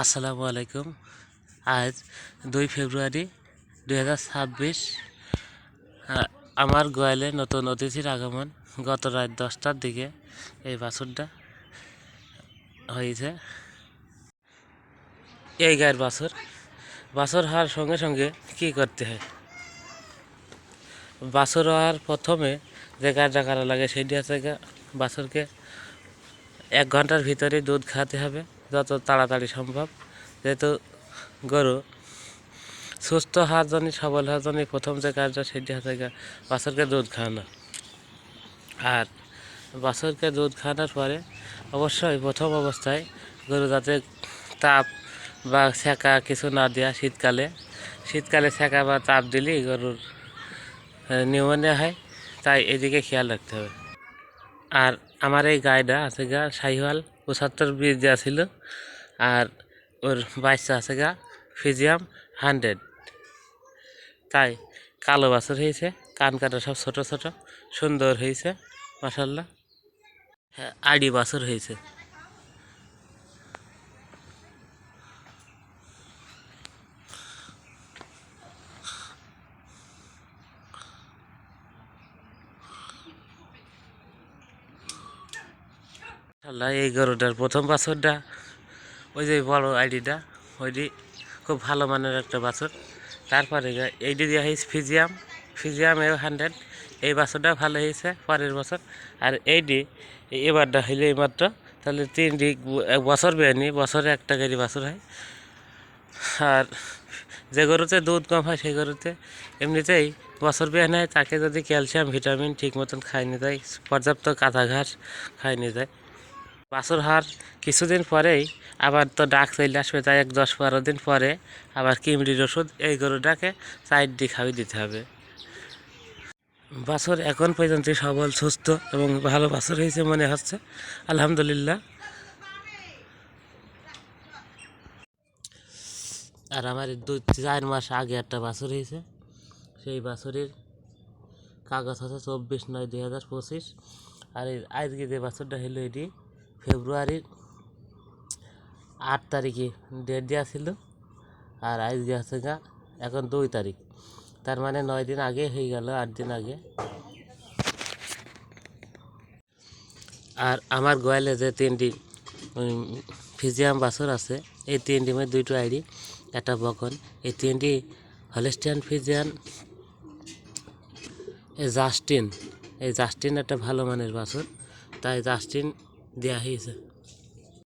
আসসালামু আলাইকুম। আজ দুই ফেব্রুয়ারি দুই হাজার ছাব্বিশ আমার গোয়ালে নতুন অতিথির আগমন গত রাত দশটার দিকে এই বাছুরটা হয়েছে। এই গায়ের বাছুর বাছুর হওয়ার সঙ্গে সঙ্গে কি করতে হয়? বাছুর হওয়ার প্রথমে যে কাজটা করা লাগে সেটি হচ্ছে বাছুরকে এক ঘণ্টার ভিতরে দুধ খাওয়াতে হবে। যত তাড়াতাড়ি সম্ভব। যেহেতু গরু সুস্থ হওয়ার জন্য, সবল হওয়ার জন্য প্রথম যে কাজটা সেটি হচ্ছে বাছুরকে দুধ খাওয়ানো। আর বাছুরকে দুধ খাওয়ানোর পরে অবশ্যই প্রথম অবস্থায় গরু যাতে তাপ বা সেকা কিছু না দেওয়া শীতকালে শীতকালে সেকা বা তাপ দিলেই গরুর নিউমোনিয়া হয়। তাই এদিকে খেয়াল রাখতে হবে। আর আমার এই গাইটা আছে গা শাহিওয়াল পঁচাত্তর বিয়ে দেওয়া ছিল। আর ওর বাইশটা আছে গা, ফিজিয়াম হান্ড্রেড। তাই কালো বাছর হয়েছে, কান কাটা সব ছোট ছোট, সুন্দর হয়েছে মাসাল্লাহ হ্যাঁ আইডি বাছর হয়েছে। আল্লাহ এই গরুটার প্রথম বাছরটা, ওই যে বড় আইডিটা, ওইটি খুব ভালো মানের একটা বাছর। তারপরে এইটি দেওয়া হয়েছে ফিজিয়াম ফিজিয়াম এ হান্ড্রেড এই বাছরটা ভালো হয়েছে পরের বছর। আর এইটি, এবারটা হইলে এইমাত্র, তাহলে তিনটি এক বছর বেয়নি বছরে একটা গাড়ি বাছর হয়। আর যে গরুতে দুধ কম হয়, সেই গরুতে এমনিতেই বছর বিয়ে নেয়, তাকে যদি ক্যালসিয়াম, ভিটামিন ঠিক মতন খাইনি যায়, পর্যাপ্ত কাঁথা ঘাস খাইনি যায়। বাছুর হার কিছুদিন পরেই আবার তো ডাক চলে আসবে, তাই এক দশ বারো দিন পরে আবার কিমড়ির ওষুধ এই গরুটাকে দিয়ে খাওয়ি দিতে হবে। বাছুর এখন পর্যন্ত সবল, সুস্থ এবং ভালো বাছুর হয়েছে মনে হচ্ছে। আলহামদুলিল্লাহ। আর আমার দু চার মাস আগে একটা বাছুর হয়েছে। সেই বাছুরের কাগজ আছে চব্বিশ নয় দুই হাজার পঁচিশ। আর এই আজকে যে বাছুরটা হলো এটি ফেব্রুয়ারির আট তারিখে ডেট দেওয়া ছিল আর আজকে আছে গা এখন দুই তারিখ। তার মানে নয় দিন আগে হয়ে গেল, আট দিন আগে। আর আমার গোয়ালে যে তিনটি ফিজিয়াম বাছর আছে, এই তিনটি মধ্যে দুইটো আইডি, একটা বকন। এই তিনটি হলিস্টিয়ান ফিজিয়ান, এই জাস্টিন। এই জাস্টিন একটা ভালো মানের বাছর। তাই জাস্টিন দেওয়া হয়েছে